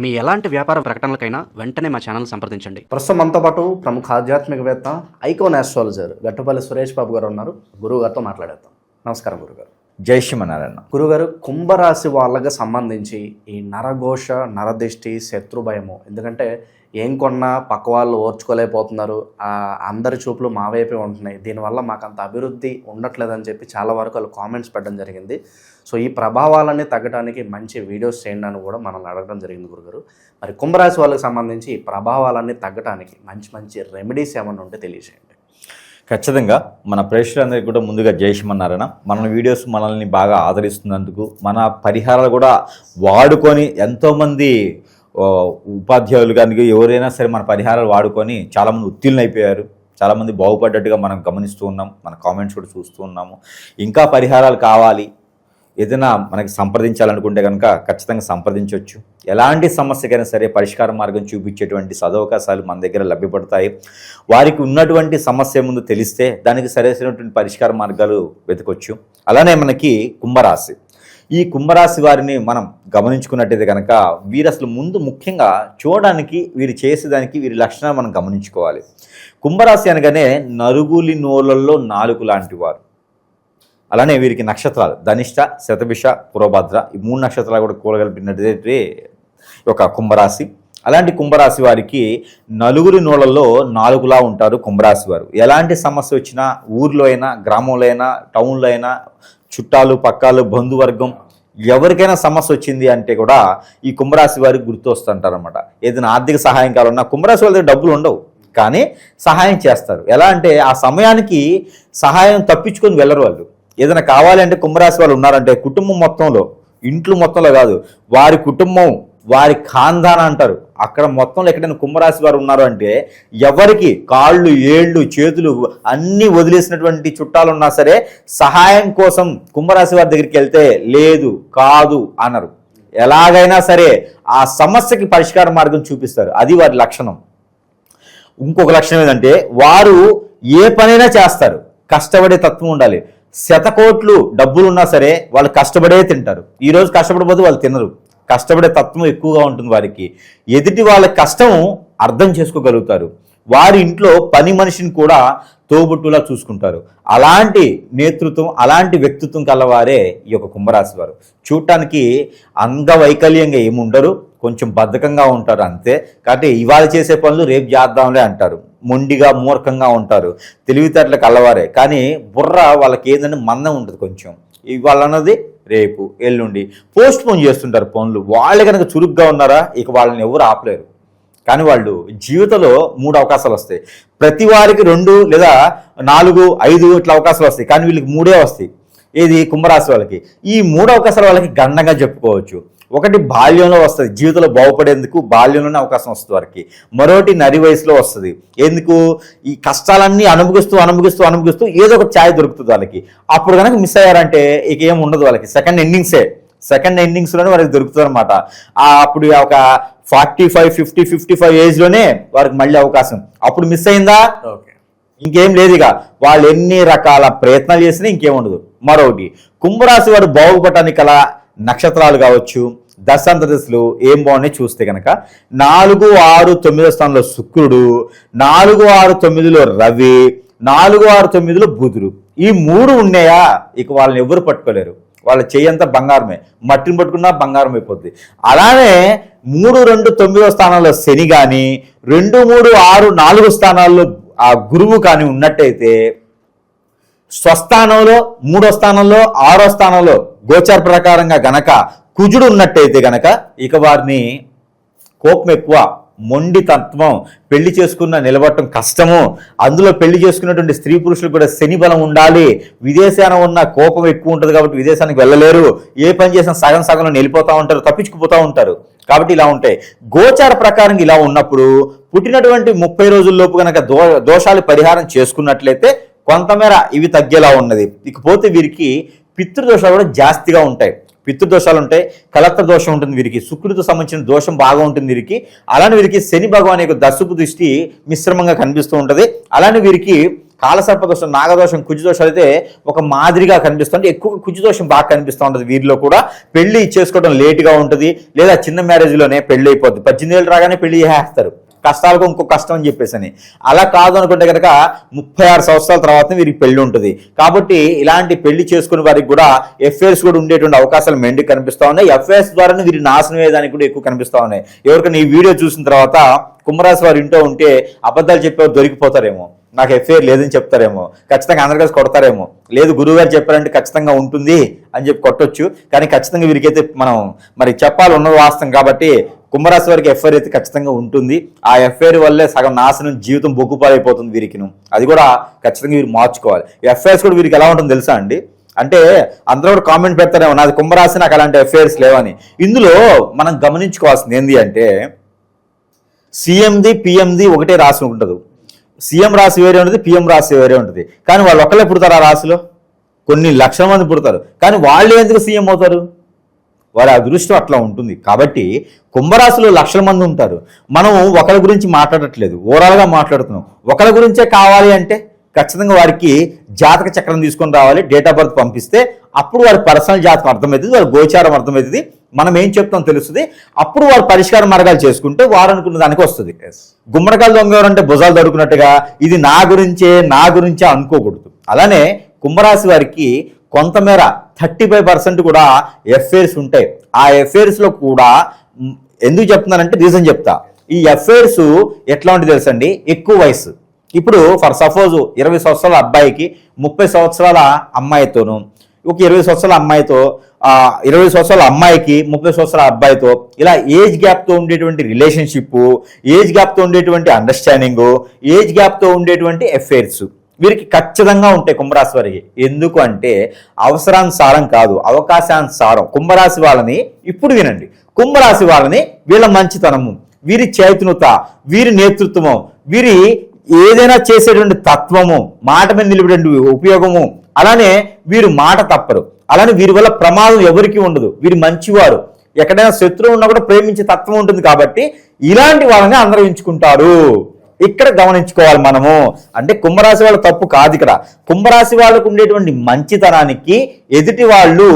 మీ ఎలాంటి వ్యాపార ప్రకటనలకైనా వెంటనే మా ఛానల్ సంప్రదించండి. ప్రస్తుతం మనతో పాటు ప్రముఖ ఆధ్యాత్మికవేత్త ఐకోన్ ఆస్ట్రాలజర్ గట్టపల్లి సురేష్ బాబు గారు ఉన్నారు. గురువు గారితో మాట్లాడేద్దాం. నమస్కారం గురుగారు జై శ్రీమన్నారాయణ. గురుగారు కుంభరాశి వాళ్ళకి సంబంధించి ఈ నరఘోష నరదిష్టి శత్రు భయము ఎందుకంటే ఏం కొన్నా పక్క వాళ్ళు ఓర్చుకోలేకపోతున్నారు. అందరి చూపులు మా వైపే ఉంటున్నాయి. దీనివల్ల మాకు అంత అభివృద్ధి ఉండట్లేదని చెప్పి చాలా వరకు వాళ్ళు కామెంట్స్ పెట్టడం జరిగింది. సో ఈ ప్రభావాలన్నీ తగ్గడానికి మంచి వీడియోస్ చేయండి అని కూడా మనల్ని అడగడం జరిగింది గురుగారు. మరి కుంభరాశి వాళ్ళకి సంబంధించి ఈ ప్రభావాలన్నీ తగ్గడానికి మంచి మంచి రెమెడీస్ ఏమైనా ఉంటే తెలియజేయండి. ఖచ్చితంగా మన ప్రేక్షకులందరికీ కూడా ముందుగా జై మన వీడియోస్ మనల్ని బాగా ఆదరిస్తున్నందుకు మన పరిహారాలు కూడా వాడుకొని ఎంతోమంది ఉపాధ్యాయులు కానీ ఎవరైనా సరే మన పరిహారాలు వాడుకొని చాలామంది ఉత్తీర్ణులు అయిపోయారు చాలామంది బాగుపడ్డట్టుగా మనం గమనిస్తూ ఉన్నాం. మన కామెంట్స్ కూడా చూస్తూ ఉన్నాము. ఇంకా పరిహారాలు కావాలి. ఏదైనా మనకి సంప్రదించాలనుకుంటే కనుక ఖచ్చితంగా సంప్రదించవచ్చు ఎలాంటి సమస్యకైనా సరే పరిష్కార మార్గం చూపించేటువంటి సదవకాశాలు మన దగ్గర లభ్యపడతాయి. వారికి ఉన్నటువంటి సమస్య ముందు తెలిస్తే దానికి సరైనటువంటి పరిష్కార మార్గాలు వెతకొచ్చు. అలానే మనకి కుంభరాశి. ఈ కుంభరాశి వారిని మనం గమనించుకున్నట్టయితే కనుక వీరు అసలు ముందు ముఖ్యంగా చూడడానికి వీరు చేసేదానికి వీరి లక్షణాలు మనం గమనించుకోవాలి. కుంభరాశి అనగానే నరుగులి నోళ్ళల్లో నాలుగు లాంటి వారు. అలానే వీరికి నక్షత్రాలు ధనిష్ట శతభిష పురోభద్ర ఈ మూడు నక్షత్రాలు కూడా కూడగలిపినట్టు ఒక కుంభరాశి. అలాంటి కుంభరాశి వారికి నలుగురి నోళ్ళల్లో నాలుగులా ఉంటారు కుంభరాశి వారు. ఎలాంటి సమస్య వచ్చినా ఊర్లో అయినా గ్రామంలో అయినా టౌన్లో అయినా చుట్టాలు పక్కాలు బంధువర్గం ఎవరికైనా సమస్య వచ్చింది అంటే కూడా ఈ కుంభరాశి వారికి గుర్తు వస్తుంటారనమాట ఏదైనా ఆర్థిక సహాయం కావాలన్నా కుంభరాశి వాళ్ళ దగ్గర డబ్బులు ఉండవు. కానీ సహాయం చేస్తారు. ఎలా అంటే ఆ సమయానికి సహాయం తప్పించుకొని వెళ్ళరు వాళ్ళు. ఏదైనా కావాలంటే కుంభరాశి వాళ్ళు ఉన్నారంటే కుటుంబం మొత్తంలో ఇంట్లో మొత్తంలో కాదు వారి కుటుంబం వారి ఖాందాన అంటారు. అక్కడ మొత్తంలో ఎక్కడైనా కుంభరాశి వారు ఉన్నారు అంటే ఎవరికి కాళ్ళు ఏళ్ళు చేతులు అన్నీ వదిలేసినటువంటి చుట్టాలు ఉన్నా సరే సహాయం కోసం కుంభరాశి వారి దగ్గరికి వెళ్తే లేదు కాదు అన్నారు ఎలాగైనా సరే ఆ సమస్యకి పరిష్కార మార్గం చూపిస్తారు. అది వారి లక్షణం. ఇంకొక లక్షణం ఏంటంటే వారు ఏ పనైనా చేస్తారు. కష్టపడే తత్వం ఉండాలి. శతకోట్లు డబ్బులు ఉన్నా సరే వాళ్ళు కష్టపడే తింటారు. ఈరోజు కష్టపడబోదు వాళ్ళు తినరు. కష్టపడే తత్వం ఎక్కువగా ఉంటుంది వారికి. ఎదుటి వాళ్ళ కష్టం అర్థం చేసుకోగలుగుతారు. వారి ఇంట్లో పని మనిషిని కూడా తోబుట్టులా చూసుకుంటారు. అలాంటి నేతృత్వం అలాంటి వ్యక్తిత్వం కలవారే ఈ యొక్క కుంభరాశి వారు. చూడటానికి అంగవైకల్యంగా ఏముండరు కొంచెం బద్ధకంగా ఉంటారు అంతే. కాబట్టి ఇవాళ చేసే పనులు రేపు చేద్దాంలే అంటారు. మొండిగా మూర్ఖంగా ఉంటారు. తెలివితేటలకు కలవారే కానీ బుర్ర వాళ్ళకి ఏదైనా మందం ఉంటుంది కొంచెం. ఇవాళ అన్నది రేపు ఎల్లుండి పోస్ట్ పోన్ చేస్తుంటారు పనులు. వాళ్ళు కనుక చురుగ్గా ఉన్నారా? ఇక వాళ్ళని ఎవరు ఆపలేరు. కానీ వాళ్ళు జీవితంలో మూడు అవకాశాలు వస్తాయి. ప్రతి వారికి రెండు లేదా నాలుగు ఐదు ఇట్లా అవకాశాలు వస్తాయి. కానీ వీళ్ళకి మూడే వస్తాయి. ఏది? కుంభరాశి వాళ్ళకి. ఈ మూడు అవకాశాలు వాళ్ళకి గండంగా చెప్పుకోవచ్చు. ఒకటి బాల్యంలో వస్తుంది. జీవితంలో బాగుపడేందుకు బాల్యంలోనే అవకాశం వస్తుంది వారికి. మరొకటి నరి వయసులో వస్తుంది. ఎందుకు? ఈ కష్టాలన్నీ అనుభవిస్తూ అనుభవిస్తూ అనుభవిస్తూ ఏదో ఒక ఛాయ్ దొరుకుతుంది వాళ్ళకి. అప్పుడు కనుక మిస్ అయ్యారంటే ఇక ఏం ఉండదు వాళ్ళకి. సెకండ్ ఎండింగ్సే సెకండ్ ఎండింగ్స్లోనే వారికి దొరుకుతుంది అనమాట అప్పుడు ఒక forty five fifty fifty five ఏజ్లోనే వారికి మళ్ళీ అవకాశం. అప్పుడు మిస్ అయిందా? ఓకే. ఇంకేం లేదు ఇక. వాళ్ళు ఎన్ని రకాల ప్రయత్నాలు చేసినా ఇంకేం ఉండదు. మరొకటి కుంభరాశి వాడు బాగుపడటానికి గల నక్షత్రాలు కావచ్చు దశాంత దశలు ఏం బాగున్నాయి చూస్తే కనుక నాలుగు ఆరు తొమ్మిదో స్థానంలో శుక్రుడు నాలుగు ఆరు తొమ్మిదిలో రవి నాలుగు ఆరు తొమ్మిదిలో బుధుడు. ఈ మూడు ఉన్నాయా? ఇక వాళ్ళని ఎవరు పట్టుకోలేరు. వాళ్ళ చెయ్యంతా బంగారమే. మట్టిని పట్టుకున్నా బంగారం అయిపోద్ది. అలానే మూడు రెండు తొమ్మిదో స్థానాల్లో శని కానీ రెండు మూడు ఆరు నాలుగు స్థానాల్లో ఆ గురువు కానీ ఉన్నట్టయితే స్వస్థానంలో మూడో స్థానంలో ఆరో స్థానంలో గోచార ప్రకారంగా గనక కుజుడు ఉన్నట్టయితే గనక ఇక వారిని కోపం ఎక్కువ మొండి తత్వం పెళ్ళి చేసుకున్న నిలబడటం కష్టము. అందులో పెళ్ళి చేసుకున్నటువంటి స్త్రీ పురుషులు కూడా శని బలం ఉండాలి. విదేశాన ఉన్న కోపం ఎక్కువ ఉంటుంది కాబట్టి విదేశానికి వెళ్ళలేరు. ఏ పని చేసినా సగం సగంలో వెళ్ళిపోతూ ఉంటారు తప్పించుకుపోతూ ఉంటారు. కాబట్టి ఇలా ఉంటాయి. గోచార ప్రకారం ఇలా ఉన్నప్పుడు పుట్టినటువంటి ముప్పై రోజుల్లోపు కనుక దో దోషాలు పరిహారం చేసుకున్నట్లయితే కొంతమేర ఇవి తగ్గేలా ఉన్నది. ఇకపోతే వీరికి పితృదోషాలు కూడా జాస్తిగా ఉంటాయి. పితృదోషాలు ఉంటాయి కలత్ర దోషం ఉంటుంది వీరికి. శుక్రుడితో సంబంధించిన దోషం బాగా ఉంటుంది వీరికి. అలానే వీరికి శని భగవాన్ యొక్క దశపు దృష్టి మిశ్రమంగా కనిపిస్తూ ఉంటుంది. అలానే వీరికి కాలసర్ప దోషం నాగదోషం కుజు అయితే ఒక మాదిరిగా కనిపిస్తుంది ఎక్కువ కుజు దోషం బాగా కనిపిస్తూ ఉంటుంది వీరిలో కూడా. పెళ్ళి చేసుకోవడం లేటుగా ఉంటుంది. లేదా చిన్న మ్యారేజ్లోనే పెళ్ళి అయిపోద్ది. పద్దెనిమిది ఏళ్ళు రాగానే పెళ్ళి చేసేస్తారు. కష్టాలకు ఇంకో కష్టం అని చెప్పేసి అని అలా కాదు అనుకుంటే కనుక ముప్పై ఆరు సంవత్సరాల తర్వాత వీరికి పెళ్ళి ఉంటుంది. కాబట్టి ఇలాంటి పెళ్ళి చేసుకునే వారికి కూడా ఎఫ్ఐఆర్స్ కూడా ఉండేటువంటి అవకాశాలు మెండుకు కనిపిస్తూ ఉన్నాయి. ఎఫ్ఐఆర్స్ ద్వారానే వీరి నాశనం అయ్యేదానికి కూడా ఎక్కువ కనిపిస్తూ ఉన్నాయి. ఎవరికైనా ఈ వీడియో చూసిన తర్వాత కుంభరాశి వారు ఇంట్లో ఉంటే అబద్ధాలు చెప్పేవారు దొరికిపోతారేమో. నాకు ఎఫ్ఐఆర్ లేదని చెప్తారేమో. ఖచ్చితంగా అందరు కలిసి కొడతారేమో. లేదు గురువు గారు చెప్పారంటే ఖచ్చితంగా ఉంటుంది అని చెప్పి కొట్టొచ్చు. కానీ ఖచ్చితంగా వీరికైతే మనం మరి చెప్పాలి ఉన్నది వాస్తవం కాబట్టి కుంభరాశి వారికి ఎఫ్ఐఆర్ అయితే ఖచ్చితంగా ఉంటుంది. ఆ ఎఫ్ఐఆర్ వల్లే సగం నాశనం జీవితం బొగ్గుపాలైపోతుంది వీరికిను. అది కూడా ఖచ్చితంగా వీరు మార్చుకోవాలి. ఎఫ్ఐఆర్స్ కూడా వీరికి ఎలా ఉంటుందో తెలుసా అండి? అంటే అందరూ కూడా కామెంట్ పెడతారేమో నాది కుంభరాశి నాకు అలాంటి ఎఫ్ఐఆర్స్ లేవని. ఇందులో మనం గమనించుకోవాల్సింది ఏంటి అంటే సీఎంది పిఎంది ఒకటే రాసి ఉంటుంది. సీఎం రాశి వేరే ఉంటుంది పిఎం రాశి వేరే ఉంటుంది. కానీ వాళ్ళు ఒక్కళ్ళే పుడతారు ఆ రాశిలో? కొన్ని లక్షల మంది పుడతారు. కానీ వాళ్ళు ఎందుకు సీఎం అవుతారు? వారి అదృష్టం అట్లా ఉంటుంది. కాబట్టి కుంభరాశిలో లక్షల మంది ఉంటారు. మనం ఒకరి గురించి మాట్లాడట్లేదు. ఓవరాల్గా మాట్లాడుతున్నాం. ఒకరి గురించే కావాలి అంటే ఖచ్చితంగా వారికి జాతక చక్రం తీసుకొని రావాలి డేట్ ఆఫ్ బర్త్ పంపిస్తే అప్పుడు వారి పర్సనల్ జాతకం అర్థమవుతుంది వారి గోచారం అర్థమవుతుంది. మనం ఏం చెప్తాం తెలుస్తుంది? అప్పుడు వారు పరిష్కార మార్గాలు చేసుకుంటే వారు అనుకున్న దానికి వస్తుంది. గుమ్మడికాయలు దొంగ ఎవరంటే భుజాలు దొరుకున్నట్టుగా ఇది నా గురించే నా గురించే అనుకోకూడదు. అలానే కుంభరాశి వారికి కొంతమేర థర్టీ ఫైవ్ పర్సెంట్ కూడా ఎఫ్ఐఆర్స్ ఉంటాయి. ఆ ఎఫ్ఐఆర్స్లో కూడా ఎందుకు చెప్తున్నానంటే రీజన్ చెప్తా. ఈ ఎఫ్ఐఆర్స్ ఎట్లా ఉంటుంది తెలుసండి? ఎక్కువ వయసు ఇప్పుడు ఫర్ సపోజ్ ఇరవై సంవత్సరాల అబ్బాయికి ముప్పై సంవత్సరాల అమ్మాయితోను ఒక ఇరవై సంవత్సరాల అమ్మాయితో ఇరవై సంవత్సరాల అమ్మాయికి ముప్పై సంవత్సరాల అబ్బాయితో ఇలా ఏజ్ గ్యాప్తో ఉండేటువంటి రిలేషన్షిప్ ఏజ్ గ్యాప్తో ఉండేటువంటి అండర్స్టాండింగ్ ఏజ్ గ్యాప్తో ఉండేటువంటి ఎఫైర్స్ వీరికి ఖచ్చితంగా ఉంటాయి కుంభరాశి వారికి. ఎందుకు అంటే అవసరానుసారం కాదు అవకాశానుసారం కుంభరాశి వాళ్ళని ఇప్పుడు వినండి. కుంభరాశి వాళ్ళని వీళ్ళ మంచితనము వీరి చైతన్యత వీరి నేతృత్వము వీరి ఏదైనా చేసేటువంటి తత్వము మాట మీద నిలిపేటువంటి ఉపయోగము అలానే వీరు మాట తప్పరు. అలానే వీరి వల్ల ప్రమాదం ఎవరికి ఉండదు. వీరు మంచివారు. ఎక్కడైనా శత్రువు ఉన్నా కూడా ప్రేమించే తత్వం ఉంటుంది కాబట్టి ఇలాంటి వాళ్ళని అందరూ ఎంచుకుంటారు ఇక్కడ గమనించుకోవాలి మనము. అంటే కుంభరాశి వాళ్ళ తప్పు కాదు ఇక్కడ. కుంభరాశి వాళ్ళకు ఉండేటువంటి మంచితనానికి ఎదుటి వాళ్ళు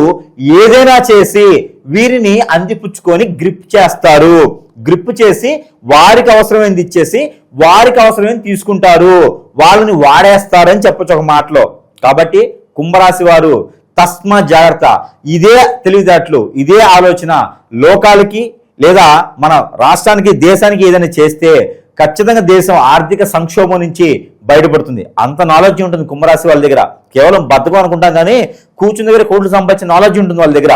ఏదైనా చేసి వీరిని అందిపుచ్చుకొని గ్రిప్ చేస్తారు. గ్రిప్ చేసి వారికి అవసరమైంది ఇచ్చేసి వారికి అవసరమైంది తీసుకుంటారు. వాళ్ళని వాడేస్తారని చెప్పచ్చు ఒక మాటలో. కాబట్టి కుంభరాశి వారు తస్మ జాగ్రత్త. ఇదే తెలివితేటలు ఇదే ఆలోచన లోకాలకి లేదా మన రాష్ట్రానికి దేశానికి ఏదైనా చేస్తే ఖచ్చితంగా దేశం ఆర్థిక సంక్షోభం నుంచి బయటపడుతుంది. అంత నాలెడ్జ్ ఉంటుంది కుంభరాశి వాళ్ళ దగ్గర. కేవలం బద్దకం అనుకుంటాం కానీ కూర్చున్న దగ్గర కోట్లు సంపాదించిన నాలెడ్జ్ ఉంటుంది వాళ్ళ దగ్గర.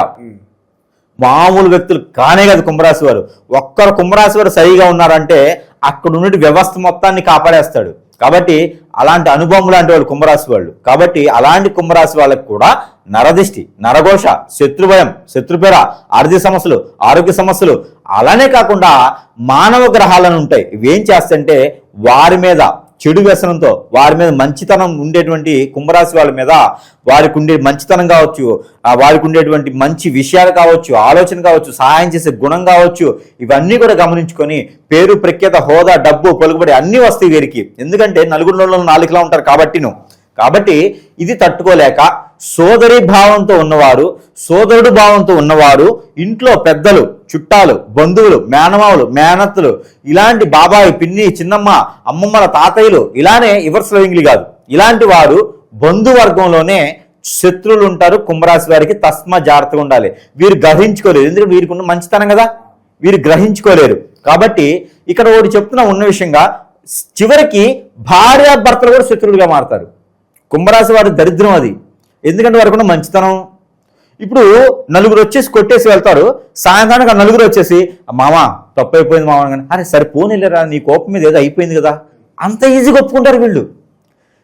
మామూలు వ్యక్తులు కానే కాదు కుంభరాశి వారు. ఒక్కరు కుంభరాశి వారు సరిగా ఉన్నారంటే అక్కడ ఉన్నటి వ్యవస్థ మొత్తాన్ని కాపాడేస్తాడు. కాబట్టి అలాంటి అనుభవం లాంటి వాళ్ళు కుంభరాశి వాళ్ళు. కాబట్టి అలాంటి కుంభరాశి వాళ్ళకు కూడా నరదిష్టి నరఘోష శత్రుభయం శత్రుపేర ఆర్థిక సమస్యలు ఆరోగ్య సమస్యలు అలానే కాకుండా మానవ గ్రహాలను ఉంటాయి. ఇవేం చేస్తంటే వారి మీద చెడు వ్యసనంతో వారి మీద మంచితనం ఉండేటువంటి కుంభరాశి వాళ్ళ మీద వారికి ఉండే మంచితనం కావచ్చు వారికి ఉండేటువంటి మంచి విషయాలు కావచ్చు ఆలోచన కావచ్చు సహాయం చేసే గుణం కావచ్చు ఇవన్నీ కూడా గమనించుకొని పేరు ప్రఖ్యాత హోదా డబ్బు పలుకుబడి అన్నీ వస్తాయి వీరికి. ఎందుకంటే నలుగురు నాలుగులా ఉంటారు కాబట్టిను. కాబట్టి ఇది తట్టుకోలేక సోదరి భావంతో ఉన్నవారు సోదరుడు భావంతో ఉన్నవారు ఇంట్లో పెద్దలు చుట్టాలు బంధువులు మేనమావులు మేనత్తులు ఇలాంటి బాబాయి పిన్ని చిన్నమ్మ అమ్మమ్మల తాతయ్యలు ఇలానే ఇవర్స్ లవింగ్లీ కాదు. ఇలాంటి వారు బంధువర్గంలోనే శత్రులు ఉంటారు కుంభరాశి వారికి తస్మా జాగ్రత్తగా ఉండాలి. వీరు గ్రహించుకోలేరు. ఎందుకంటే వీరికి ఉన్న మంచితనం కదా? వీరు గ్రహించుకోలేరు. కాబట్టి ఇక్కడ ఒకటి చెప్తున్నా ఉన్న విషయంగా చివరికి భార్యాభర్తలు కూడా శత్రువులుగా మారతారు. కుంభరాశి వారి దరిద్రం అది. ఎందుకంటే వరకు కూడా మంచితనం. ఇప్పుడు నలుగురు వచ్చేసి కొట్టేసి వెళ్తారు. సాయంత్రానికి ఆ నలుగురు వచ్చేసి మామ తప్పు అయిపోయింది మామ కానీ అరే సరే పోనీలేరా నీ కోపం మీద ఏదో అయిపోయింది కదా. అంత ఈజీగా ఒప్పుకుంటారు వీళ్ళు.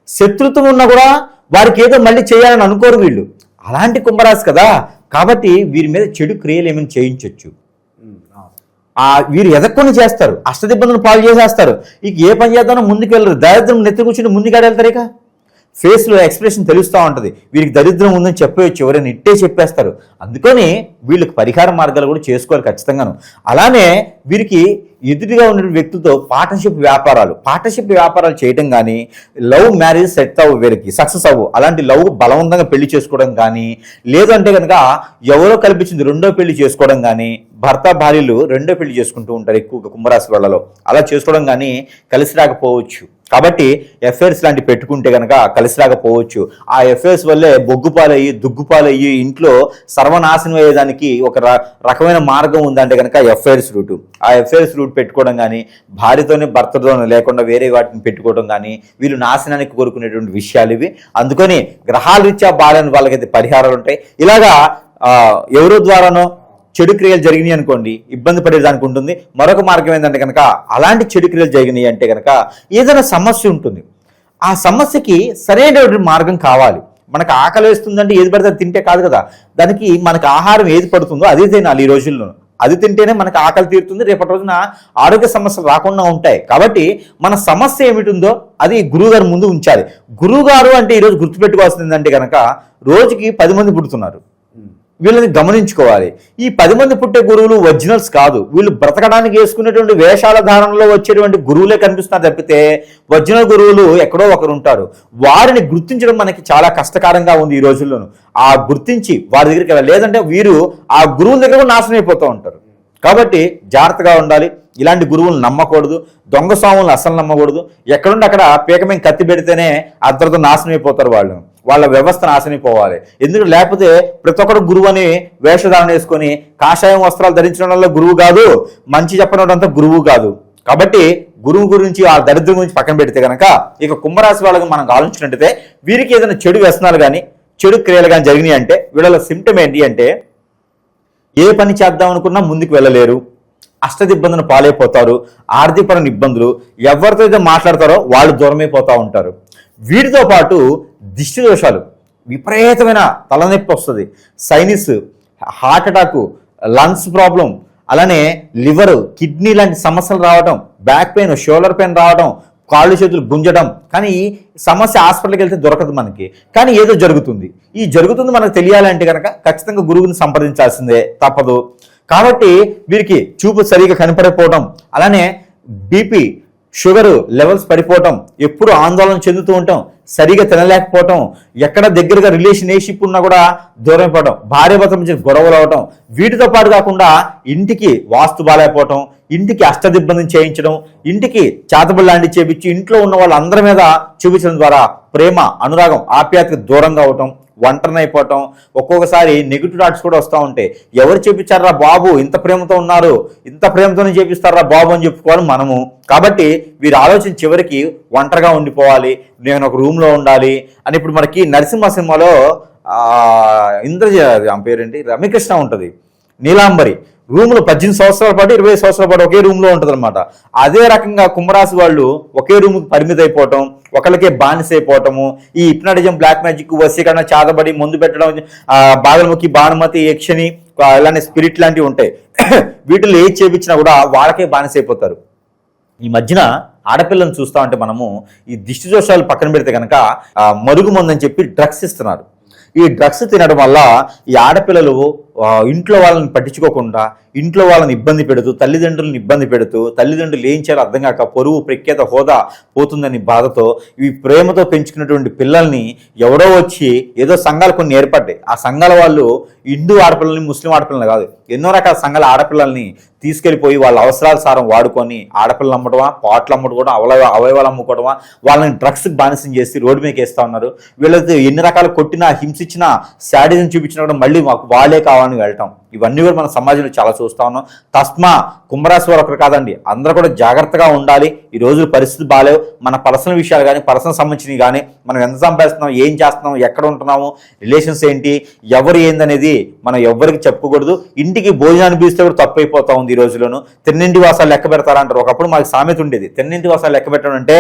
శత్రుత్వం ఉన్నా కూడా వారికి ఏదో మళ్ళీ చేయాలని అనుకోరు వీళ్ళు. అలాంటి కుంభరాశి కదా. కాబట్టి వీరి మీద చెడు క్రియలు ఏమైనా చేయించవచ్చు ఆ వీరు ఎదక్కొని చేస్తారు. అష్టదిబ్బందులు పాలు చేసేస్తారు. ఇక ఏ పని చేద్దామో ముందుకు వెళ్ళరు నెత్తి కూర్చుని ముందుకాడెళ్తారు ఇక. ఫేస్లో ఎక్స్ప్రెషన్ తెలుస్తూ ఉంటుంది. వీరికి దరిద్రం ఉందని చెప్పేయచ్చు. ఎవరైనా ఇట్టే చెప్పేస్తారు. అందుకని వీళ్ళకి పరిహార మార్గాలు కూడా చేసుకోవాలి ఖచ్చితంగాను. అలానే వీరికి ఎదురుగా ఉన్న వ్యక్తితో పార్ట్నర్షిప్ వ్యాపారాలు. పార్ట్నర్షిప్ వ్యాపారాలు చేయడం కానీ లవ్ మ్యారేజ్ సెట్ అవ్వు వీరికి సక్సెస్ అవ్వు. అలాంటి లవ్ బలవంతంగా పెళ్ళి చేసుకోవడం కానీ లేదంటే కనుక ఎవరో కల్పించింది రెండో పెళ్ళి చేసుకోవడం కానీ భర్త భార్యలు రెండో పెళ్ళి చేసుకుంటూ ఉంటారు ఎక్కువగా కుంభరాశి వాళ్ళలో. అలా చేసుకోవడం కానీ కలిసి రాకపోవచ్చు. కాబట్టి ఎఫ్ఐఆర్స్ లాంటి పెట్టుకుంటే కనుక కలిసి రాకపోవచ్చు ఆ ఎఫ్ఐఆర్స్ వల్లే బొగ్గుపాలయ్యి దుగ్గుపాలయ్యి ఇంట్లో సర్వనాశనం అయ్యేదానికి ఒక ర- రకమైన మార్గం ఉందంటే కనుక ఎఫ్ఐఆర్స్ రూట్ ఆ ఎఫ్ఐఆర్స్ రూట్ పెట్టుకోవడం కానీ భార్యతోనే భర్తతోనే లేకుండా వేరే వాటిని పెట్టుకోవడం కానీ వీళ్ళు నాశనానికి కోరుకునేటువంటి విషయాలు ఇవి. అందుకని గ్రహాలు రీత్యా బాలని వాళ్ళకైతే పరిహారాలు ఉంటాయి. ఇలాగా ఎవరో ద్వారానో చెడు క్రియలు జరిగినాయి అనుకోండి ఇబ్బంది పడేదానికి ఉంటుంది. మరొక మార్గం ఏంటంటే కనుక అలాంటి చెడు క్రియలు జరిగినాయి అంటే కనుక ఏదైనా సమస్య ఉంటుంది. ఆ సమస్యకి సరైనటువంటి మార్గం కావాలి. మనకు ఆకలి వేస్తుందంటే ఏది పడితే అది తింటే కాదు కదా. దానికి మనకు ఆహారం ఏది పడుతుందో అది తినాలి ఈ రోజుల్లో. అది తింటేనే మనకు ఆకలి తీరుతుంది. రేపటి రోజున ఆరోగ్య సమస్యలు రాకుండా ఉంటాయి. కాబట్టి మన సమస్య ఏమిటి ఉందో అది గురువు గారి ముందు ఉంచాలి. గురువు గారు అంటే ఈరోజు గుర్తుపెట్టుకోవాల్సింది ఏంటంటే కనుక రోజుకి పది మంది పుడుతున్నారు. వీళ్ళని గమనించుకోవాలి. ఈ పది మంది పుట్టే గురువులు ఒరిజినల్స్ కాదు. వీళ్ళు బ్రతకడానికి వేసుకునేటువంటి వేషాల ధారణలో వచ్చేటువంటి గురువులే కనిపిస్తున్నారు తప్పితే ఒరిజినల్ గురువులు ఎక్కడో ఒకరు ఉంటారు. వారిని గుర్తించడం మనకి చాలా కష్టకరంగా ఉంది ఈ రోజుల్లోనూ. ఆ గుర్తించి వారి దగ్గరికి వెళ్ళాలి. లేదంటే వీరు ఆ గురువుల దగ్గర కూడా నాశనం అయిపోతూ ఉంటారు. కాబట్టి జాగ్రత్తగా ఉండాలి. ఇలాంటి గురువులు నమ్మకూడదు దొంగ స్వాములను అసలు నమ్మకూడదు. ఎక్కడుండి అక్కడ పీకమేం కత్తి పెడితేనే అద్దరితో నాశనం అయిపోతారు వాళ్ళు. వాళ్ళ వ్యవస్థ నాశనం అయిపోవాలి. ఎందుకంటే లేకపోతే ప్రతి ఒక్కరు గురువు అని వేషధారణ వేసుకొని కాషాయం వస్త్రాలు ధరించడం వల్ల గురువు కాదు మంచి చెప్పడం అంతా గురువు కాదు. కాబట్టి గురువు గురించి ఆ దరిద్రం గురించి పక్కన పెడితే కనుక ఇక కుంభరాశి వాళ్ళకి మనం ఆలోచించినట్టయితే వీరికి ఏదైనా చెడు వ్యసనాలు కానీ చెడు క్రియలు కానీ జరిగినాయి అంటే వీళ్ళ సిమ్టమ్ ఏంటి అంటే ఏ పని చేద్దాం అనుకున్నా ముందుకు వెళ్ళలేరు. అష్టదిబ్బందులను పాలైపోతారు ఆర్థికపరమైన ఇబ్బందులు ఎవరితో అయితే మాట్లాడతారో వాళ్ళు దూరమైపోతూ ఉంటారు. వీటితో పాటు దిష్టి దోషాలు విపరీతమైన తలనొప్పి వస్తుంది sinus heart attack lungs problem అలానే లివర్ కిడ్నీ లాంటి సమస్యలు రావడం బ్యాక్ పెయిన్ షోల్డర్ పెయిన్ రావడం కాళ్ళు చేతులు గుంజడం కానీ సమస్య హాస్పిటల్కి వెళ్తే దొరకదు మనకి. కానీ ఏదో జరుగుతుంది. ఈ జరుగుతుంది మనకు తెలియాలంటే కనుక ఖచ్చితంగా గురువుని సంప్రదించాల్సిందే తప్పదు. కాబట్టి వీరికి చూపు సరిగా కనపడకపోవడం అలానే బీపీ షుగర్ లెవెల్స్ పడిపోవటం ఎప్పుడు ఆందోళన చెందుతూ ఉంటాం సరిగా తినలేకపోవటం ఎక్కడ దగ్గరగా రిలేషన్షిప్ ఉన్నా కూడా దూరం అయిపోవటం భార్య భర్త మధ్య గొడవలు అవటం వీటితో పాటు కాకుండా ఇంటికి వాస్తు బాగాలేకపోవటం ఇంటికి అష్టదిబ్బంది చేయించడం ఇంటికి చేతబడి లాంటి చేపించి ఇంట్లో ఉన్న వాళ్ళందరి మీద చూపించడం ద్వారా ప్రేమ అనురాగం ఆప్యాయతకు దూరంగా అవటం ఒంటరిని అయిపోవటం ఒక్కొక్కసారి నెగిటివ్ థాట్స్ కూడా వస్తూ ఉంటాయి. ఎవరు చేపించారా బాబు? ఇంత ప్రేమతో ఉన్నారు. ఇంత ప్రేమతోనే చేపిస్తారా బాబు అని చెప్పుకోవాలి మనము. కాబట్టి వీరి ఆలోచన చివరికి ఒంటరిగా ఉండిపోవాలి. నేను ఒక రూమ్లో ఉండాలి అని ఇప్పుడు మనకి నరసింహ సినిమాలో ఇంద్రజ పేరేంటి? రమ్యకృష్ణ ఉంటుంది. నీలాంబరి. రూమ్లో పద్దెనిమిది సంవత్సరాల పాటు ఇరవై సంవత్సరాల పాటు ఒకే రూమ్లో ఉంటుంది అనమాట అదే రకంగా కుంభరాశి వాళ్ళు ఒకే రూమ్ పరిమితి అయిపోవటం ఒకరికే బానిస అయిపోవటము ఈ హిప్నాటిజం బ్లాక్ మ్యాజిక్ వశీకరణ చాదబడి ముందు పెట్టడం బాగలముఖి భానుమతి యక్షని ఇలానే స్పిరిట్ లాంటివి ఉంటాయి. వీటిలో ఏది చేపించినా కూడా వాళ్ళకే బానిస అయిపోతారు ఈ మధ్యన ఆడపిల్లను చూస్తా ఉంటే మనము ఈ దిష్టి దోషాలు పక్కన పెడితే కనుక మరుగుమందని మరుగు మందని చెప్పి డ్రగ్స్ ఇస్తున్నారు. ఈ డ్రగ్స్ తినడం వల్ల ఈ ఆడపిల్లలు ఇంట్లో వాళ్ళని పట్టించుకోకుండా ఇంట్లో వాళ్ళని ఇబ్బంది పెడుతూ తల్లిదండ్రులను ఇబ్బంది పెడుతూ తల్లిదండ్రులు ఏం చేయాలో అర్థం కాక పొరుగు ప్రఖ్యాత హోదా పోతుందని బాధతో ఈ ప్రేమతో పెంచుకున్నటువంటి పిల్లల్ని ఎవడో వచ్చి ఏదో సంఘాలు కొన్ని ఏర్పడ్డాయి. ఆ సంఘాల వాళ్ళు హిందూ ఆడపిల్లల్ని ముస్లిం ఆడపిల్లల్ని కాదు ఎన్నో రకాల సంఘాల ఆడపిల్లల్ని తీసుకెళ్ళిపోయి వాళ్ళ అవసరాల సారం వాడుకొని ఆడపిల్లలు అమ్మడమా పాటలు అమ్ముకోవడం అవయవ అవయవాలు అమ్ముకోవడమా వాళ్ళని డ్రగ్స్ బానిసం చేసి రోడ్డు మీద వేస్తూ ఉన్నారు. వీళ్ళతో ఎన్ని రకాలు కొట్టినా హింసించినా శాడిజం చూపించినా కూడా మళ్ళీ మాకు వాళ్ళే కావాలని వెళ్ళటం. ఇవన్నీ కూడా మన సమాజంలో చాలా చూస్తూ ఉన్నాం. తస్మా కుంభరాశి వారు ఒకరు కాదండి. అందరూ కూడా జాగ్రత్తగా ఉండాలి. ఈ రోజు పరిస్థితి బాగాలేవు. మన పర్సనల్ విషయాలు కానీ పర్సనల్ సంబంధించినవి కానీ మనం ఎంత సంపాదిస్తున్నాం ఏం చేస్తున్నాం ఎక్కడ ఉంటున్నాము రిలేషన్స్ ఏంటి ఎవరు ఏందనేది మనం ఎవరికి చెప్పకూడదు ఇంటికి భోజనాన్ని పిలిస్తే కూడా తప్పు అయిపోతా ఉంది ఈ రోజులోను. తిన్నింటి వాసాలు లెక్క పెడతారంటారు ఒకప్పుడు మాకు సామెత ఉండేది. తిన్నింటి వాసాలు లెక్క పెట్టడం అంటే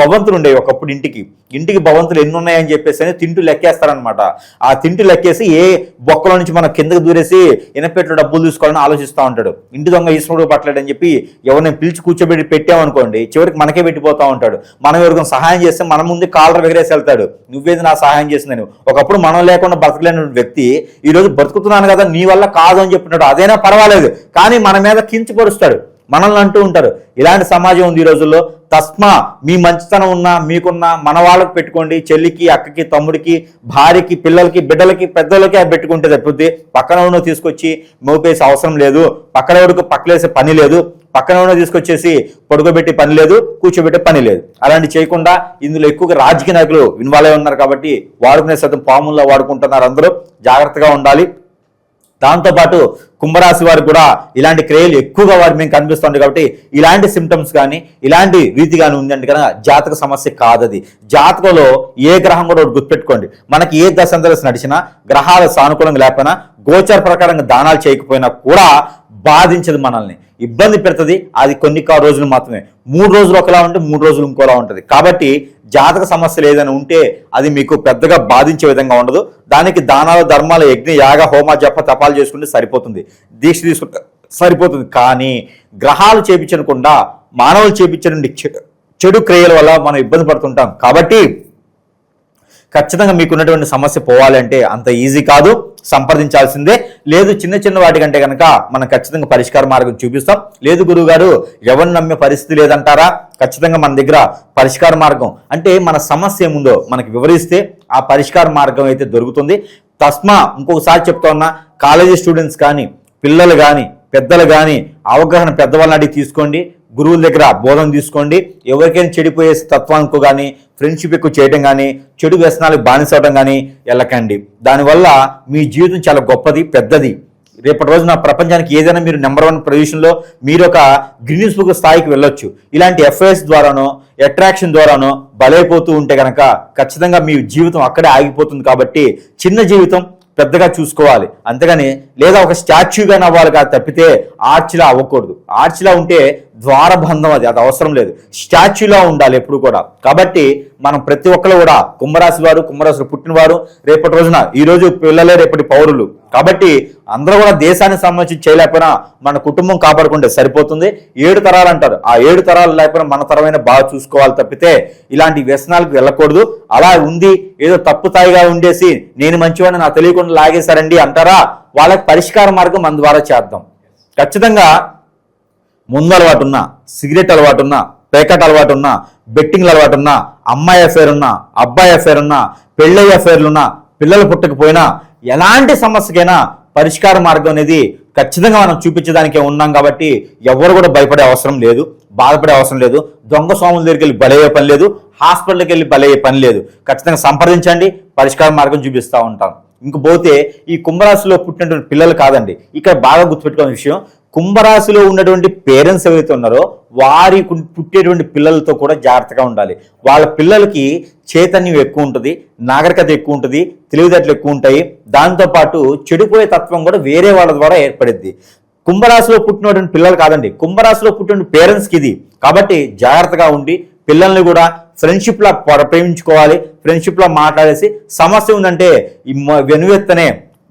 భవంతులు ఉండేవి ఒకప్పుడు ఇంటికి. ఇంటికి భవంతులు ఎన్ని ఉన్నాయని చెప్పేసి తింటూ లెక్కేస్తారనమాట ఆ తింటూ లెక్కేసి ఏ బొక్కలో నుంచి మనం కిందకు దూరేసి ఇనపెట్లు డబ్బులు తీసుకోవాలని ఆలోచిస్తూ ఉంటాడు. ఇంటి దొంగ ఈశ్వరుడు పట్టలేడని చెప్పి ఎవరిని పిలిచి కూర్చోబెట్టి పెట్టామనుకోండి చివరికి మనకే పెట్టిపోతూ ఉంటాడు. మనం ఎవరికైనా సహాయం చేస్తే మన ముందు కాలర్ ఎగరేసి వెళ్తాడు. నువ్వేది నా సహాయం చేసిందని ఒకప్పుడు మనం లేకుండా బ్రతకలేని వ్యక్తి ఈరోజు బ్రతుకుతున్నాను కదా నీ వల్ల కాదు అని చెప్పినాడు అదైనా పర్వాలేదు. కానీ మన మీద కించపరుస్తాడు. మనల్ని అంటూ ఉంటారు. ఇలాంటి సమాజం ఉంది ఈ రోజుల్లో. తస్మా మీ మంచితనం ఉన్నా మీకున్న మన వాళ్ళకి పెట్టుకోండి చెల్లికి అక్కకి తమ్ముడికి భార్యకి పిల్లలకి బిడ్డలకి పెద్దలకి అవి పెట్టుకుంటే తప్పిద్ది పక్కన ఉన్న తీసుకొచ్చి మోపేసి అవసరం లేదు. పక్కన ఎవరికి పక్కలేసే పని లేదు. పక్కన ఉన్న తీసుకొచ్చేసి పడుకోబెట్టే పని లేదు కూర్చోబెట్టే పని లేదు. అలాంటి చేయకుండా ఇందులో ఎక్కువగా రాజకీయ నాయకులు ఇన్వాల్వ్ అయి ఉన్నారు కాబట్టి వాడుకునే శాతం పాముల్లో వాడుకుంటున్నారు అందరూ. జాగ్రత్తగా ఉండాలి. దాంతోపాటు కుంభరాశి వారు కూడా ఇలాంటి క్రియలు ఎక్కువగా వారి మేము కనిపిస్తుంది కాబట్టి ఇలాంటి సిమ్టమ్స్ కానీ ఇలాంటి రీతి కానీ ఉందంటే కనుక జాతక సమస్య కాదది. జాతకంలో ఏ గ్రహం కూడా ఒకటి గుర్తుపెట్టుకోండి. మనకి ఏ దశంతరస్ నడిచినా గ్రహాల సానుకూలంగా లేకపోయినా గోచర ప్రకారంగా దానాలు చేయకపోయినా కూడా బాధించదు మనల్ని. ఇబ్బంది పెడుతుంది అది కొన్ని కా- రోజులు మాత్రమే. మూడు రోజులు ఒకలా ఉంటే మూడు రోజులు ఇంకోలా ఉంటుంది. కాబట్టి జాతక సమస్యలు ఏదైనా ఉంటే అది మీకు పెద్దగా బాధించే విధంగా ఉండదు. దానికి దానాలు ధర్మాలు యజ్ఞ యాగ హోమ జప తపాలు చేసుకుంటే సరిపోతుంది. దీక్ష తీసుకుంటే సరిపోతుంది. కానీ గ్రహాలు చేపించకుండా మానవులు చేపించడం చెడు చెడు క్రియల వల్ల మనం ఇబ్బంది పడుతుంటాం. కాబట్టి ఖచ్చితంగా మీకున్నటువంటి సమస్య పోవాలంటే అంత ఈజీ కాదు. సంప్రదించాల్సిందే. లేదు చిన్న చిన్న వాటికంటే కనుక మనం ఖచ్చితంగా పరిష్కార మార్గం చూపిస్తాం. లేదు గురువు గారు ఎవరిని నమ్మే పరిస్థితి లేదంటారా? ఖచ్చితంగా మన దగ్గర పరిష్కార మార్గం అంటే మన సమస్య ఏముందో మనకి వివరిస్తే ఆ పరిష్కార మార్గం అయితే దొరుకుతుంది. తస్మా ఇంకొకసారి చెప్తా ఉన్నా కాలేజీ స్టూడెంట్స్ కానీ పిల్లలు కానీ పెద్దలు కానీ అవగాహన పెద్దవాళ్ళని అడిగి తీసుకోండి. గురువుల దగ్గర బోధన తీసుకోండి. ఎవరికైనా చెడిపోయే తత్వానికి కానీ ఫ్రెండ్షిప్ ఎక్కువ చేయడం కానీ చెడు వ్యసనాలకు బానిసవడం కానీ వెళ్ళకండి. దానివల్ల మీ జీవితం చాలా గొప్పది పెద్దది. రేపటి రోజున ప్రపంచానికి ఏదైనా మీరు నెంబర్ వన్ పొజిషన్లో మీరు ఒక గిన్నీస్ బుక్ స్థాయికి వెళ్ళొచ్చు. ఇలాంటి ఎఫ్ఐఎస్ ద్వారానో అట్రాక్షన్ ద్వారానో బలైపోతూ ఉంటే కనుక ఖచ్చితంగా మీ జీవితం అక్కడే ఆగిపోతుంది కాబట్టి చిన్న జీవితం పెద్దగా చూసుకోవాలి. అంతేగాని లేదా ఒక స్టాచ్యూగా అవ్వాలి కాదు తప్పితే ఆర్చిలా అవ్వకూడదు. ఆర్చిలా ఉంటే ద్వారబంధం అది అది అవసరం లేదు. స్టాచ్యూలా ఉండాలి ఎప్పుడు కూడా. కాబట్టి మనం ప్రతి ఒక్కరు కూడా కుంభరాశి వారు కుంభరాశులు పుట్టినవారు రేపటి రోజున ఈరోజు పిల్లలే రేపటి పౌరులు. కాబట్టి అందరూ కూడా దేశానికి సంబంధించి చేయలేకపోయినా మన కుటుంబం కాపాడుకుంటే సరిపోతుంది. ఏడు తరాలు అంటారు. ఆ ఏడు తరాలు లేకపోయినా మన తరమైన బాగా చూసుకోవాలి తప్పితే ఇలాంటి వ్యసనాలకు వెళ్ళకూడదు. అలా ఉంది ఏదో తప్పు తాయిగా ఉండేసి నేను మంచివాడిని నాకు తెలియకుండా లాగేశారండి అంటారా? వాళ్ళకి పరిష్కార మార్గం మన ద్వారా చేద్దాం. ఖచ్చితంగా ముందు అలవాటు ఉన్నా సిగరెట్ అలవాటు ఉన్నా పేకట్ అలవాటు ఉన్నా బెట్టింగ్లు అలవాటు ఉన్నా అమ్మాయి అఫేర్ ఉన్నా అబ్బాయి అఫేర్ ఉన్నా పెళ్ళయ్య అఫేర్లు ఉన్నా పిల్లలు పుట్టకపోయినా ఎలాంటి సమస్యకైనా పరిష్కార మార్గం అనేది ఖచ్చితంగా మనం చూపించడానికే ఉన్నాం కాబట్టి ఎవరు కూడా భయపడే అవసరం లేదు బాధపడే అవసరం లేదు దొంగ స్వాముల దగ్గరికి వెళ్ళి బలయ్యే పని లేదు హాస్పిటల్కి వెళ్ళి బలయ్యే పని లేదు. ఖచ్చితంగా సంప్రదించండి పరిష్కార మార్గం చూపిస్తూ ఉంటాం. ఇంక పోతే ఈ కుంభరాశిలో పుట్టినటువంటి పిల్లలు కాదండి ఇక్కడ బాగా గుర్తుపెట్టుకునే విషయం కుంభరాశిలో ఉన్నటువంటి పేరెంట్స్ ఎవరైతే ఉన్నారో వారి పుట్టేటువంటి పిల్లలతో కూడా జాగ్రత్తగా ఉండాలి. వాళ్ళ పిల్లలకి చైతన్యం ఎక్కువ ఉంటుంది నాగరికత ఎక్కువ ఉంటుంది తెలివితేటలు ఎక్కువ ఉంటాయి. దాంతోపాటు చెడిపోయే తత్వం కూడా వేరే వాళ్ళ ద్వారా ఏర్పడిద్ది. కుంభరాశిలో పుట్టినటువంటి పిల్లలు కాదండి కుంభరాశిలో పుట్టిన పేరెంట్స్కి ఇది. కాబట్టి జాగ్రత్తగా ఉండి పిల్లల్ని కూడా ఫ్రెండ్షిప్లా ప్రేమించుకోవాలి ఫ్రెండ్షిప్లో మాట్లాడేసి సమస్య ఉందంటే వెనువెత్తనే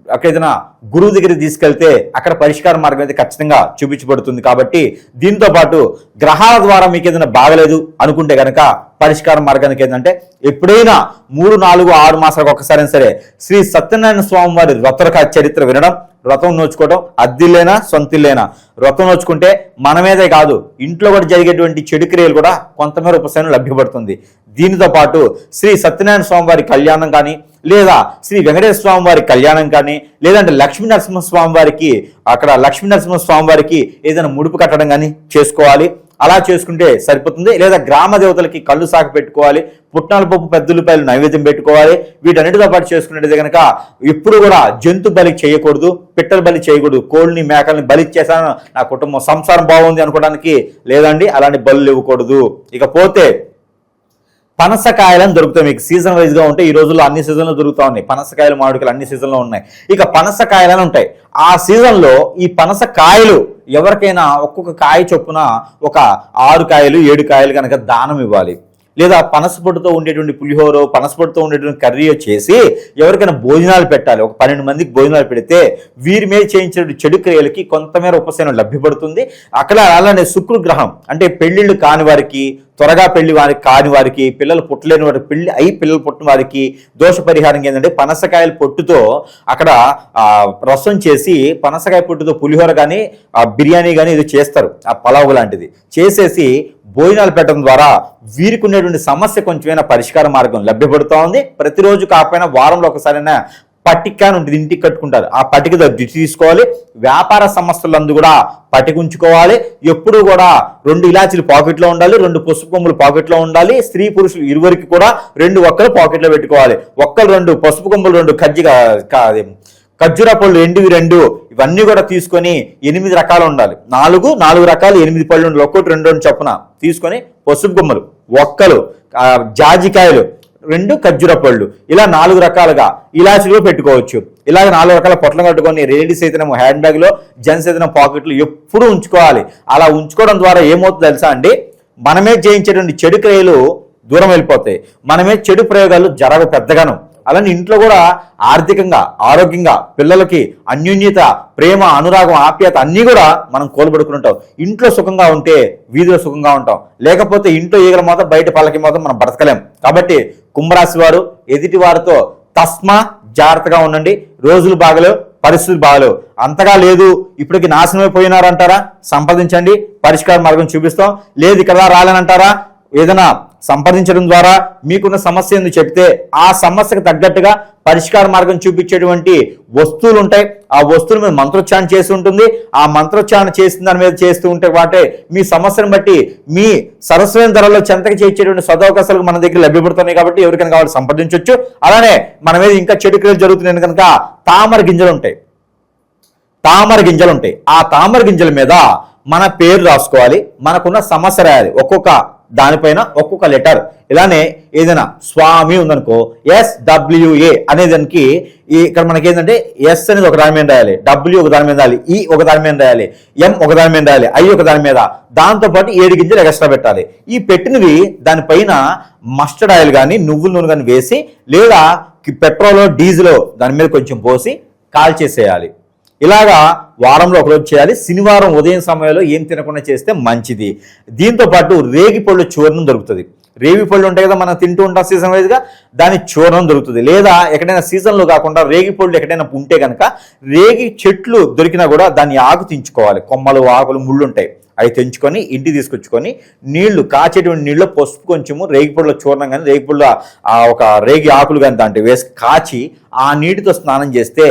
అక్కడ గురువు దగ్గరికి తీసుకెళ్తే అక్కడ పరిష్కార మార్గం అయితే ఖచ్చితంగా చూపించబడుతుంది కాబట్టి దీంతో పాటు గ్రహాల ద్వారా మీకు ఏదైనా బాగలేదు అనుకుంటే కనుక పరిష్కార మార్గానికి ఏంటంటే ఎప్పుడైనా మూడు నాలుగు ఆరు మాసాలకు ఒకసారి సరే శ్రీ సత్యనారాయణ స్వామి వారి వ్రతరక చరిత్ర వినడం వ్రతం నోచుకోవడం అద్దిల్లేనా సొంతిల్లేనా? వ్రతం నోచుకుంటే మన మీదే కాదు ఇంట్లో కూడా జరిగేటువంటి చెడు క్రియలు కూడా కొంతమేర ఉపశమనం లభ్యపడుతుంది దీనితో పాటు శ్రీ సత్యనారాయణ స్వామి వారి కళ్యాణం కానీ లేదా శ్రీ వెంకటేశ్వర స్వామి వారి కళ్యాణం కానీ లేదంటే లక్ష్మీ నరసింహస్వామి వారికి అక్కడ లక్ష్మీ నరసింహస్వామి వారికి ఏదైనా ముడుపు కట్టడం కానీ చేసుకోవాలి. అలా చేసుకుంటే సరిపోతుంది. లేదా గ్రామ దేవతలకి కళ్ళు సాకు పెట్టుకోవాలి. పుట్నాల పప్పు పెద్దలపాయలు నైవేద్యం పెట్టుకోవాలి. వీటన్నిటితో పాటు చేసుకునేది కనుక ఎప్పుడు కూడా జంతు బలి చేయకూడదు పిట్టల బలి చేయకూడదు. కోళ్ళని మేకల్ని బలి చేశాను నా కుటుంబం సంసారం బాగుంది అనుకోవడానికి లేదండి అలాంటి బలు ఇవ్వకూడదు. ఇకపోతే పనసకాయలను దొరుకుతాయి. మీకు సీజన్ వైజ్గా ఈ రోజుల్లో అన్ని సీజన్లో దొరుకుతా ఉన్నాయి. పనసకాయలు మామిడికాయలు అన్ని సీజన్లో ఉన్నాయి. ఇక పనసకాయలను ఉంటాయి. ఆ సీజన్లో ఈ పనసకాయలు ఎవరికైనా ఒక్కొక్క కాయ చొప్పున ఒక ఆరు కాయలు ఏడు కాయలు కనుక దానం ఇవ్వాలి. లేదా పనసపొట్టుతో ఉండేటువంటి పులిహోర పనసపొట్టుతో ఉండేటువంటి కర్రీ చేసి ఎవరికైనా భోజనాలు పెట్టాలి. ఒక పన్నెండు మందికి భోజనాలు పెడితే వీరి మీద చేయించిన చెడు క్రియలకి కొంతమేర ఉపశమనం లభ్యపడుతుంది. అక్కడ అలానే శుక్ర గ్రహం అంటే పెళ్ళిళ్ళు కాని వారికి త్వరగా పెళ్ళి వారికి కాని వారికి పిల్లలు పుట్టలేని వారికి పెళ్ళి అయి పిల్లలు పుట్టిన వారికి దోష పరిహారం ఏంటంటే పనసకాయల పొట్టుతో అక్కడ రసం చేసి పనసకాయ పొట్టుతో పులిహోర కానీ ఆ బిర్యానీ కానీ ఇది చేస్తారు. ఆ పలావ్ లాంటిది. చేసేసి భోజనాలు పెట్టడం ద్వారా వీరికి ఉన్నటువంటి సమస్య కొంచెమైనా పరిష్కార మార్గం లభ్యపడుతూ ఉంది ప్రతిరోజు కాకపోయినా వారంలో ఒకసారైనా పట్టిక అని ఉంటుంది ఇంటికి కట్టుకుంటారు. ఆ పట్టిక దృష్టి తీసుకోవాలి. వ్యాపార సంస్థలందు కూడా పట్టిక ఉంచుకోవాలి. ఎప్పుడు కూడా రెండు ఇలాచీలు పాకెట్లో ఉండాలి రెండు పసుపు కొమ్ములు పాకెట్లో ఉండాలి. స్త్రీ పురుషులు ఇరువురికి కూడా రెండు ఒక్కరు పాకెట్లో పెట్టుకోవాలి. ఒక్కరు రెండు పసుపు కొమ్ములు రెండు కజ్జిగా కా- ఖర్జూర పళ్ళు రెండు రెండు ఇవన్నీ కూడా తీసుకొని ఎనిమిది రకాలు ఉండాలి. నాలుగు నాలుగు రకాలు ఎనిమిది పళ్ళు ఉండాలి. ఒక్కొక్కటి రెండు రెండు చొప్పున తీసుకొని పసుపు గుమ్మలు ఒక్కలు జాజికాయలు రెండు ఖర్జూర పళ్ళు. ఇలా నాలుగు రకాలుగా ఇలాచీలో పెట్టుకోవచ్చు. ఇలాగ నాలుగు రకాల పొట్లం కట్టుకొని లేడీస్ అయితేనేమో హ్యాండ్ బ్యాగ్లో జెంట్స్ అయితేనే పాకెట్లు ఎప్పుడూ ఉంచుకోవాలి. అలా ఉంచుకోవడం ద్వారా ఏమవుతుందో తెలుసా అండి? మనమే చేయించేటువంటి చెడు క్రియలు దూరం వెళ్ళిపోతాయి. మనమే చెడు ప్రయోగాలు జరగ పెద్దగాను. అలానే ఇంట్లో కూడా ఆర్థికంగా ఆరోగ్యంగా పిల్లలకి అన్యోన్యత ప్రేమ అనురాగం ఆప్యాయత అన్నీ కూడా మనం కోల్పడుకుంటాం ఇంట్లో సుఖంగా ఉంటే వీధిలో సుఖంగా ఉంటాం. లేకపోతే ఇంట్లో ఈగల మాత్రం బయట పళ్ళకి మాత్రం మనం బ్రతకలేం. కాబట్టి కుంభరాశి వారు ఎదుటి వారితో తస్మా జాగ్రత్తగా ఉండండి. రోజులు బాగలేవు పరిస్థితులు బాగలేవు. అంతగా లేదు ఇప్పటికి నాశనం అయిపోయినారంటారా సంపాదించండి పరిష్కార మార్గం చూపిస్తాం. లేదు ఇక్కడ రాలేనంటారా? ఏదైనా సంప్రదించడం ద్వారా మీకున్న సమస్య చెప్తే ఆ సమస్యకు తగ్గట్టుగా పరిష్కార మార్గం చూపించేటువంటి వస్తువులు ఉంటాయి. ఆ వస్తువుల మీద మంత్రోచ్చారణ చేసి ఉంటుంది. ఆ మంత్రోచ్చారణ చేసిన దాని మీద చేస్తూ ఉంటే వాటే మీ సమస్యను బట్టి మీ సరస్వైన ధరలో చెంతకి చేర్చేటువంటి సదవకాశాలు మన దగ్గర లభ్యపడుతున్నాయి కాబట్టి ఎవరికైనా కావాలి సంప్రదించవచ్చు అలానే మన మీద ఇంకా చెడు క్రియలు జరుగుతున్నాయి కనుక తామర గింజలు ఉంటాయి. తామర గింజలు ఉంటాయి. ఆ తామర గింజల మీద మన పేరు రాసుకోవాలి. మనకున్న సమస్య రాయాలి. ఒక్కొక్క దానిపైన ఒక్కొక్క లెటర్. ఇలానే ఏదైనా స్వామి ఉందనుకో ఎస్ డబ్ల్యూఏ అనే దానికి ఇక్కడ మనకి ఏంటంటే ఎస్ అనేది ఒక దాని మీద రాయాలి డబ్ల్యూ ఒక దాని మీద రాయాలి ఈ ఒక దాని మీద రాయాలి ఎం ఒక దాని మీద రాయాలి ఐ ఒక దాని మీద. దాంతో పాటు ఏడు గింజలు ఎక్స్ట్రా పెట్టాలి. ఈ పెట్టినవి దానిపైన మస్టర్డ్ ఆయిల్ కానీ నువ్వుల నూనె కానీ వేసి లేదా పెట్రోల్ డీజిల్ దాని మీద కొంచెం పోసి కాల్చేసేయాలి. ఇలాగా వారంలో ఒకరోజు చేయాలి. శనివారం ఉదయం సమయంలో ఏం తినకుండా చేస్తే మంచిది. దీంతో పాటు రేగి పళ్ళు చూర్ణం దొరుకుతుంది. రేగిపళ్ళు ఉంటాయి కదా మనం తింటూ ఉంటాం సీజన్ వైజ్గా దాని చూర్ణం దొరుకుతుంది. లేదా ఎక్కడైనా సీజన్లో కాకుండా రేగి పళ్ళు ఎక్కడైనా ఉంటే కనుక రేగి చెట్లు దొరికినా కూడా దాన్ని ఆకు తెంచుకోవాలి. కొమ్మలు ఆకులు ముళ్ళు ఉంటాయి. అవి తెంచుకొని ఇంటి తీసుకొచ్చుకొని నీళ్ళు కాచేటువంటి నీళ్ళు పసుపు కొంచెము రేగిపొడిలో చూర్ణం కానీ రేగిపొడిలో ఒక రేగి ఆకులు కానీ దాంట్లో వేసి కాచి ఆ నీటితో స్నానం చేస్తే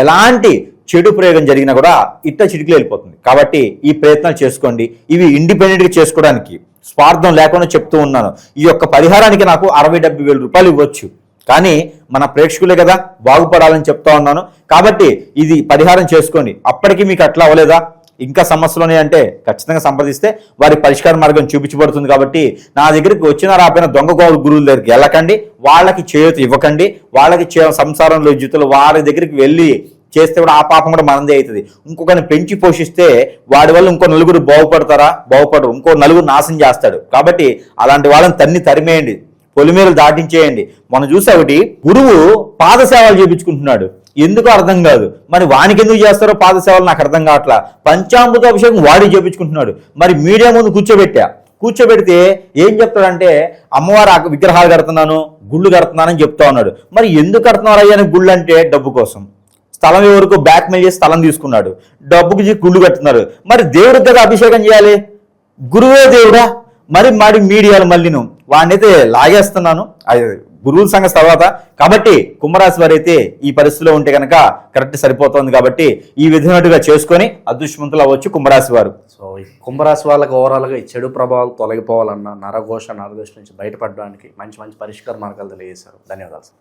ఎలాంటి చెడు ప్రయోగం జరిగినా కూడా ఇట్ట చిటికలు వెళ్ళిపోతుంది. కాబట్టి ఈ ప్రయత్నాలు చేసుకోండి. ఇవి ఇండిపెండెంట్గా చేసుకోవడానికి స్వార్థం లేకుండా చెప్తూ ఉన్నాను. ఈ యొక్క పరిహారానికి నాకు అరవై డెబ్బై వేల రూపాయలు ఇవ్వచ్చు. కానీ మన ప్రేక్షకులే కదా బాగుపడాలని చెప్తా ఉన్నాను. కాబట్టి ఇది పరిహారం చేసుకోండి. అప్పటికి మీకు అట్లా అవ్వలేదా? ఇంకా సమస్యలు అంటే ఖచ్చితంగా సంప్రదిస్తే వారి పరిష్కార మార్గం చూపించబడుతుంది కాబట్టి నా దగ్గరికి వచ్చిన రాపోయిన దొంగ గురువుల దగ్గరికి వెళ్ళకండి. వాళ్ళకి చేయూత ఇవ్వకండి. వాళ్ళకి చే- సంసారంలో జీతులు వారి దగ్గరికి వెళ్ళి చేస్తే కూడా ఆ పాపం కూడా మనదే అవుతుంది. ఇంకొకరిని పెంచి పోషిస్తే వాడి వల్ల ఇంకో నలుగురు బాగుపడతారా? బాగుపడరు. ఇంకో నలుగురు నాశనం చేస్తాడు. కాబట్టి అలాంటి వాళ్ళని తన్ని తరిమేయండి. పొలిమేరలు దాటించేయండి. మనం చూసే ఒకటి? గురువు పాదసేవలు చేపించుకుంటున్నాడు. ఎందుకు అర్థం కాదు. మరి వానికి ఎందుకు చేస్తారో పాదసేవలు నాకు అర్థం కావట్లా. పంచామృత అభిషేకం వాడి చేపించుకుంటున్నాడు. మరి మీడియా ముందు కూర్చోబెట్టా. కూర్చోబెడితే ఏం చెప్తాడంటే అమ్మవారు ఆ విగ్రహాలు కడుతున్నాను గుళ్ళు కడుతున్నానని చెప్తా ఉన్నాడు. మరి ఎందుకు కడుతున్నారు అయ్యా గుళ్ళు అంటే డబ్బు కోసం? స్థలం ఎవరికి బ్యాక్ మెయిల్ చేసి స్థలం తీసుకున్నాడు. డబ్బుకి గుళ్ళు కట్టున్నారు మరి దేవుడికి కదా అభిషేకం చేయాలి? గురువే దేవుడా? మరి మరి మీడియాలు మళ్ళీను. వాడినైతే లాగేస్తున్నాను. అది గురువుల సంఘం తర్వాత. కాబట్టి కుంభరాశి వారు అయితే ఈ పరిస్థితిలో ఉంటే కనుక కరెక్ట్ సరిపోతుంది కాబట్టి ఈ విధమైనట్టుగా చేసుకొని అదృష్టవంతులు అవ్వచ్చు కుంభరాశి వారు. సో కుంభరాశి వాళ్ళకి ఓవరాల్గా ఈ చెడు ప్రభావాలు తొలగిపోవాలన్న నరఘోష నరదృష్టి నుంచి బయటపడడానికి మంచి మంచి పరిష్కార మార్గాలు తెలియజేశారు. ధన్యవాదాలు